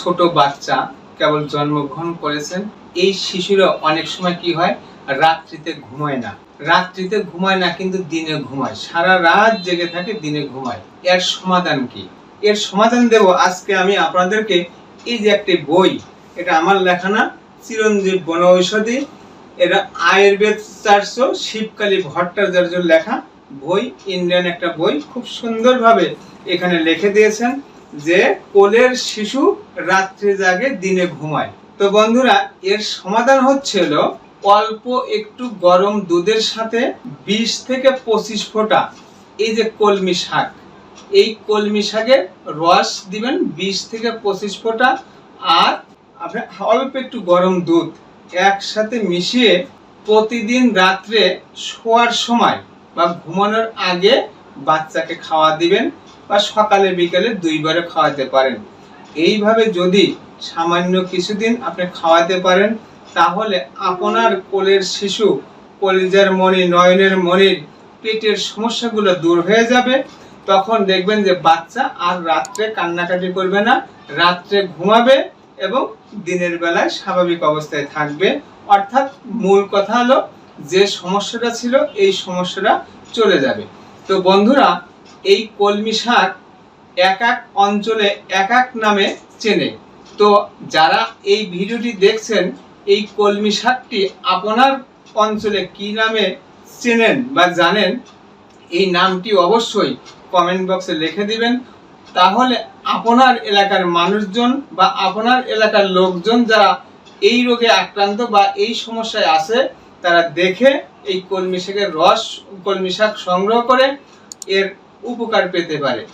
ছোট বাচ্চা কেবল জন্মগ্রহণ করেছেন, এই শিশুরা অনেক সময় কি হয়? রাত্রিতে ঘুমায় না। রাত্রিতে ঘুমায় না কিন্তু দিনে ঘুমায়। সারা রাত জেগে থাকে, দিনে ঘুমায়। এর সমাধান কি? এর সমাধান দেব আজকে আমি আপনাদেরকে এই যে একটি বই, এটা আমার লেখা না, চিরঞ্জীব বন ঔষধি এটা আয়ুর্বেদ চারশো, শিবকালী ভট্টাচার্যের লেখা বই, ইন্ডিয়ান একটা বই। খুব সুন্দরভাবে এখানে লিখে দিয়েছেন যে কোলের শিশু রাত্রে জাগে, দিনে ঘুমায়। তো বন্ধুরা, এর সমাধান হচ্ছিল অল্প একটু গরম দুধের সাথে বিশ থেকে পঁচিশ ফোঁটা। এই যে কলমি শাক, এই কলমি শাকের রস দিবেন বিশ থেকে পঁচিশ ফোঁটা আর আপনি অল্প একটু গরম দুধ একসাথে মিশিয়ে প্রতিদিন রাত্রে শোয়ার সময় বা ঘুমানোর আগে বাচ্চাকে খাওয়া দিবেন বা সকালে, বিকালে দুইবারে খাওয়াতে পারেন। এইভাবে যদি সামান্য কিছুদিন আপনি খাওয়াতে পারেন, তাহলে আপনার কোলের শিশু কলিজার মণি, নয়নের মণির পেটের সমস্যাগুলো দূর হয়ে যাবে। তখন দেখবেন যে বাচ্চা আর রাত্রে কান্নাকাটি করবে না, রাত্রে ঘুমাবে এবং দিনের বেলায় স্বাভাবিক অবস্থায় থাকবে। অর্থাৎ মূল কথা হলো, যে সমস্যাটা ছিল, এই সমস্যাটা চলে যাবে। তো বন্ধুরা, এই কলমি শাক এক এক অঞ্চলে এক এক নামে চেনে। তো যারা এই ভিডিওটি দেখছেন, এই কলমি শাকটি আপনার অঞ্চলে কি নামে চেনেন বা জানেন, এই নামটি অবশ্যই কমেন্ট বক্সে লিখে দিবেন। তাহলে আপনার এলাকার মানুষজন বা আপনার এলাকার লোকজন যারা এই রোগে আক্রান্ত বা এই সমস্যায় আছে, তারা দেখে এই কলমি শাকের রস, কলমি শাক সংগ্রহ করে এর উপকার পেতে পারে।